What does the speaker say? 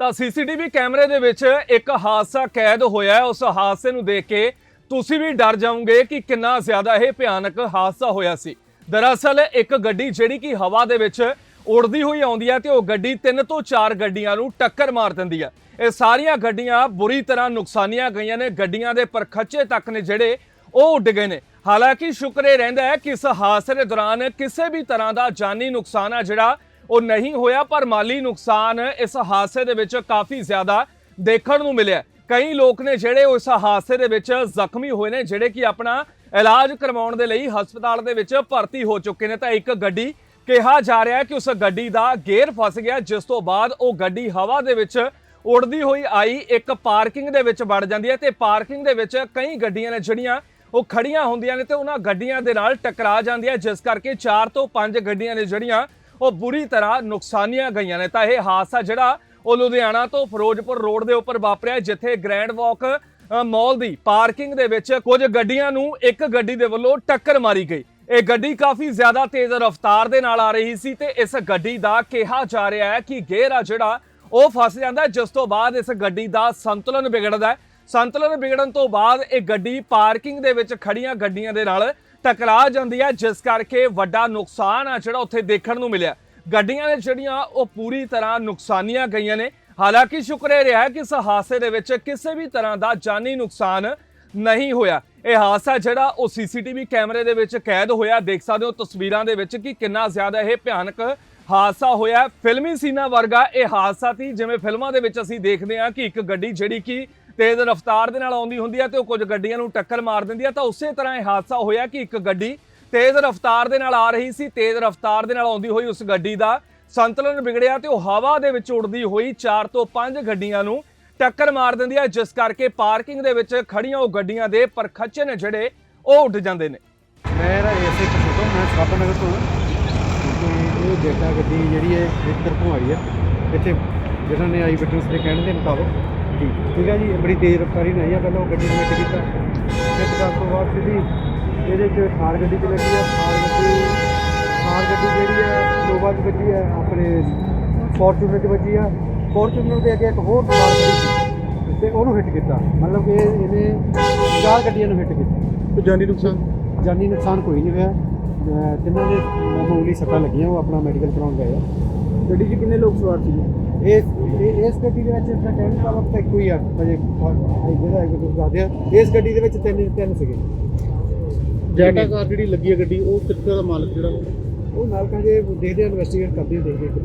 ਤਾਂ ਸੀਸੀਟੀਵੀ ਕੈਮਰੇ ਦੇ ਵਿੱਚ ਇੱਕ ਹਾਦਸਾ ਕੈਦ ਹੋਇਆ ਉਸ ਹਾਦਸੇ ਨੂੰ ਦੇਖ ਕੇ ਤੁਸੀਂ ਵੀ ਡਰ ਜਾਓਗੇ ਕਿ ਕਿੰਨਾ ਜ਼ਿਆਦਾ ਇਹ ਭਿਆਨਕ ਹਾਦਸਾ ਹੋਇਆ ਸੀ। ਦਰਅਸਲ ਇੱਕ ਗੱਡੀ ਜਿਹੜੀ ਕਿ ਹਵਾ ਦੇ ਵਿੱਚ ਉੜਦੀ ਹੋਈ ਆਉਂਦੀ ਹੈ ਤੇ ਉਹ ਗੱਡੀ ਤਿੰਨ ਤੋਂ ਚਾਰ ਗੱਡੀਆਂ ਨੂੰ ਟੱਕਰ ਮਾਰ ਦਿੰਦੀ ਹੈ। ਇਹ ਸਾਰੀਆਂ ਗੱਡੀਆਂ ਬੁਰੀ ਤਰ੍ਹਾਂ ਨੁਕਸਾਨੀਆਂ ਗਈਆਂ ਨੇ। ਗੱਡੀਆਂ ਦੇ ਪਰਖੱਚੇ ਤੱਕ ਨੇ ਜਿਹੜੇ ਉਹ ਉੱਡ ਗਏ ਨੇ। ਹਾਲਾਂਕਿ ਸ਼ੁਕਰ ਇਹ ਰਹਿੰਦਾ ਹੈ ਕਿ ਇਸ ਹਾਦਸੇ ਦੇ ਦੌਰਾਨ ਕਿਸੇ ਵੀ ਤਰ੍ਹਾਂ ਦਾ ਜਾਨੀ ਨੁਕਸਾਨ ਆ ਜਿਹੜਾ ਉਹ ਨਹੀਂ ਹੋਇਆ, ਪਰ ਮਾਲੀ ਨੁਕਸਾਨ ਇਸ ਹਾਦਸੇ ਦੇ ਵਿੱਚ ਕਾਫੀ ਜ਼ਿਆਦਾ ਦੇਖਣ ਨੂੰ ਮਿਲਿਆ। ਕਈ ਲੋਕ ਨੇ ਜਿਹੜੇ ਉਸ ਹਾਦਸੇ ਦੇ ਵਿੱਚ ਜ਼ਖਮੀ ਹੋਏ ਨੇ, ਜਿਹੜੇ ਕਿ ਆਪਣਾ ਇਲਾਜ ਕਰਵਾਉਣ ਦੇ ਲਈ ਹਸਪਤਾਲ ਦੇ ਵਿੱਚ ਭਰਤੀ ਹੋ ਚੁੱਕੇ ਨੇ। ਤਾਂ ਇੱਕ ਗੱਡੀ ਕਿਹਾ ਜਾ ਰਿਹਾ ਹੈ ਕਿ ਉਸ ਗੱਡੀ ਦਾ ਗੇਅਰ ਫਸ ਗਿਆ, ਜਿਸ ਤੋਂ ਬਾਅਦ ਉਹ ਗੱਡੀ ਹਵਾ ਦੇ ਵਿੱਚ ਉੜਦੀ ਹੋਈ ਆਈ, ਇੱਕ ਪਾਰਕਿੰਗ ਦੇ ਵਿੱਚ ਵੜ ਜਾਂਦੀ ਹੈ ਤੇ ਪਾਰਕਿੰਗ ਦੇ ਵਿੱਚ ਕਈ ਗੱਡੀਆਂ ਨੇ ਜਿਹੜੀਆਂ ਉਹ ਖੜੀਆਂ ਹੁੰਦੀਆਂ ਨੇ ਤੇ ਉਹਨਾਂ ਗੱਡੀਆਂ ਦੇ ਨਾਲ ਟਕਰਾ ਜਾਂਦੀ ਹੈ ਜਿਸ ਕਰਕੇ 4 ਤੋਂ 5 ਗੱਡੀਆਂ ਨੇ ਜਿਹੜੀਆਂ ਉਹ ਬੁਰੀ ਤਰ੍ਹਾਂ ਨੁਕਸਾਨੀਆਂ ਗਈਆਂ ਨੇ। ਤਾਂ ਇਹ ਹਾਦਸਾ ਜਿਹੜਾ ਉਹ ਲੁਧਿਆਣਾ ਤੋਂ ਫਿਰੋਜ਼ਪੁਰ ਰੋਡ ਦੇ ਉੱਪਰ ਵਾਪਰਿਆ ਜਿੱਥੇ ਗ੍ਰੈਂਡ ਵਾਕ ਅ, ਮਾਲ ਦੀ ਪਾਰਕਿੰਗ ਦੇ ਵਿੱਚ ਕੁਝ ਗੱਡੀਆਂ ਨੂੰ ਇੱਕ ਗੱਡੀ ਦੇ ਵੱਲੋਂ ਟੱਕਰ ਮਾਰੀ ਗਈ। ਇਹ ਗੱਡੀ ਕਾਫੀ ਜ਼ਿਆਦਾ ਤੇਜ਼ ਰਫ਼ਤਾਰ ਦੇ ਨਾਲ ਆ ਰਹੀ ਸੀ ਤੇ ਇਸ ਗੱਡੀ ਦਾ ਕਿਹਾ ਜਾ ਰਿਹਾ ਹੈ ਕਿ ਗੇਅਰ ਆ ਜਿਹੜਾ ਉਹ ਫਸ ਜਾਂਦਾ ਜਿਸ ਤੋਂ ਬਾਅਦ ਇਸ ਗੱਡੀ ਦਾ ਸੰਤੁਲਨ ਵਿਗੜਦਾ ਹੈ। ਸੰਤੁਲਨ ਵਿਗੜਨ ਤੋਂ ਬਾਅਦ ਇਹ ਗੱਡੀ ਪਾਰਕਿੰਗ ਦੇ ਵਿੱਚ ਖੜੀਆਂ ਗੱਡੀਆਂ ਦੇ ਨਾਲ ਟਕਰਾ ਜਾਂਦੀ ਹੈ, ਜਿਸ ਕਰਕੇ ਵੱਡਾ ਨੁਕਸਾਨ ਆ ਜਿਹੜਾ ਉੱਥੇ ਦੇਖਣ ਨੂੰ ਮਿਲਿਆ। ਗੱਡੀਆਂ ਨੇ ਜਿਹੜੀਆਂ, ਉਹ ਪੂਰੀ ਤਰ੍ਹਾਂ ਨੁਕਸਾਨੀਆਂ ਗਈਆਂ ਨੇ। ਹਾਲਾਂਕਿ ਸ਼ੁਕਰ ਇਹ ਰਿਹਾ ਕਿ ਇਸ ਹਾਦਸੇ ਦੇ ਵਿੱਚ ਕਿਸੇ ਵੀ ਤਰ੍ਹਾਂ ਦਾ ਜਾਨੀ ਨੁਕਸਾਨ ਨਹੀਂ ਹੋਇਆ। ਇਹ ਹਾਦਸਾ ਜਿਹੜਾ, ਉਹ ਸੀਸੀਟੀਵੀ ਕੈਮਰੇ ਦੇ ਵਿੱਚ ਕੈਦ ਹੋਇਆ। ਦੇਖ ਸਕਦੇ ਹੋ ਤਸਵੀਰਾਂ ਦੇ ਵਿੱਚ ਕਿ ਕਿੰਨਾ ਜ਼ਿਆਦਾ ਇਹ ਭਿਆਨਕ ਹਾਦਸਾ ਹੋਇਆ। ਫਿਲਮੀ ਸੀਨਾ ਵਰਗਾ ਇਹ ਹਾਦਸਾ ਸੀ, ਜਿਵੇਂ ਫਿਲਮਾਂ ਦੇ ਵਿੱਚ ਅਸੀਂ ਦੇਖਦੇ ਹਾਂ ਕਿ ਇੱਕ ਗੱਡੀ ਜਿਹੜੀ ਕਿ ਤੇਜ਼ ਰਫ਼ਤਾਰ ਦੇ ਨਾਲ ਆਉਂਦੀ ਹੁੰਦੀ ਹੈ ਤੇ ਉਹ ਕੁਝ ਗੱਡੀਆਂ ਨੂੰ ਟੱਕਰ ਮਾਰ ਦਿੰਦੀ ਹੈ। ਤਾਂ ਉਸੇ ਤਰ੍ਹਾਂ ਇਹ ਹਾਦਸਾ ਹੋਇਆ ਕਿ ਇੱਕ ਗੱਡੀ ਤੇਜ਼ ਰਫ਼ਤਾਰ ਦੇ ਨਾਲ ਆ ਰਹੀ ਸੀ। ਤੇਜ਼ ਰਫ਼ਤਾਰ ਦੇ ਨਾਲ ਆਉਂਦੀ ਹੋਈ ਉਸ ਗੱਡੀ ਦਾ ਸੰਤੁਲਨ ਵਿਗੜਿਆ ਤੇ ਉਹ ਹਵਾ ਦੇ ਵਿੱਚ ਉੜਦੀ ਹੋਈ 4 ਤੋਂ 5 ਗੱਡੀਆਂ ਨੂੰ ਟੱਕਰ ਮਾਰ ਦਿੰਦੀ ਹੈ। ਜਿਸ ਕਰਕੇ ਪਾਰਕਿੰਗ ਦੇ ਵਿੱਚ ਖੜੀਆਂ ਉਹ ਗੱਡੀਆਂ ਦੇ ਪਰਖੱਚੇ ਨੇ ਜਿਹੜੇ ਉਹ ਉੱਡ ਜਾਂਦੇ ਨੇ। ਮੇਰਾ ਐਸੇ ਇੱਕ ਮੈਂ ਸਰਾਪਾ ਨਗਰ ਤੋਂ ਇਹ ਡੇਟਾ ਗੱਡੀ ਜਿਹੜੀ ਹੈ ਇੱਕ ਤਰਫੋਂ ਆਈ ਹੈ। ਇੱਥੇ ਜਿਹਨਾਂ ਨੇ ਆਈ ਵਿਟਨਸ ਦੇ ਕਹਿਣ ਦੇ ਮੁਤਾਬਕ। ਠੀਕ ਹੈ ਜੀ ਬੜੀ ਤੇਜ਼ ਰਫ਼ਤਾਰੀ ਨਾਲ ਆਈ ਹੈ ਪਹਿਲਾਂ ਉਹ ਗੱਡੀ ਨੂੰ ਮਿੱਟ ਕੀਤਾ ਮਿੱਟ ਕਰਨ ਤੋਂ ਬਾਅਦ ਸਿੱਧੀ ਇਹਦੇ 'ਚ ਥਾਰ ਗੱਡੀ 'ਚ ਲੱਗੀ ਹੈ ਥਾਰ ਗੱਡੀ ਥਾਰ ਗੱਡੀ ਜਿਹੜੀ ਹੈ ਨੋਵਾ 'ਚ ਵੱਜੀ ਹੈ ਆਪਣੇ ਫੋਰਚੂਨਰ 'ਚ ਵੱਜੀ ਆ। ਫੋਰਚੂਨਰ ਦੇ ਅੱਗੇ ਇੱਕ ਹੋਰ ਥਾਰ ਗੱਡੀ ਸੀ ਤੇ ਉਹਨੂੰ ਹਿੱਟ ਕੀਤਾ। ਮਤਲਬ ਕਿ ਇਹਨੇ ਚਾਰ ਗੱਡੀਆਂ ਨੂੰ ਹਿੱਟ ਕੀਤਾ। ਕੋਈ ਜਾਨੀ ਨੁਕਸਾਨ? ਜਾਨੀ ਨੁਕਸਾਨ ਕੋਈ ਨਹੀਂ ਹੋਇਆ। ਤਿੰਨਾਂ ਦੇ ਮਾਮੂਲੀ ਸੱਟਾਂ ਲੱਗੀਆਂ ਉਹ ਆਪਣਾ ਮੈਡੀਕਲ ਕਰਾਉਣ ਗਏ ਆ। ਗੱਡੀ 'ਚ ਕਿੰਨੇ ਲੋਕ ਸਵਾਰ ਸੀਗੇ? ਇਸ ਗੱਡੀ ਦੇ ਵਿੱਚ ਇਸਦਾ ਕਹਿਣ ਦਾ ਵਕਤ ਇੱਕੋ ਹੀ ਆ ਅਜੇ ਜਿਹੜਾ ਹੈ ਤੁਸੀਂ ਦੱਸਦੇ ਆ ਇਸ ਗੱਡੀ ਦੇ ਵਿੱਚ ਤਿੰਨ ਤਿੰਨ ਸੀਗੇ। ਜੈਟਾ ਕਾਰ ਜਿਹੜੀ ਲੱਗੀ ਹੈ ਗੱਡੀ ਉਹ ਕਿੱਥੇ ਦਾ ਮਾਲਕ ਜਿਹੜਾ? ਉਹ ਨਾਲ ਕਹਿੰਦੇ ਦੇਖਦੇ ਇਨਵੈਸਟੀਗੇਟ ਕਰਦੇ ਦੇਖਦੇ ਦਾ।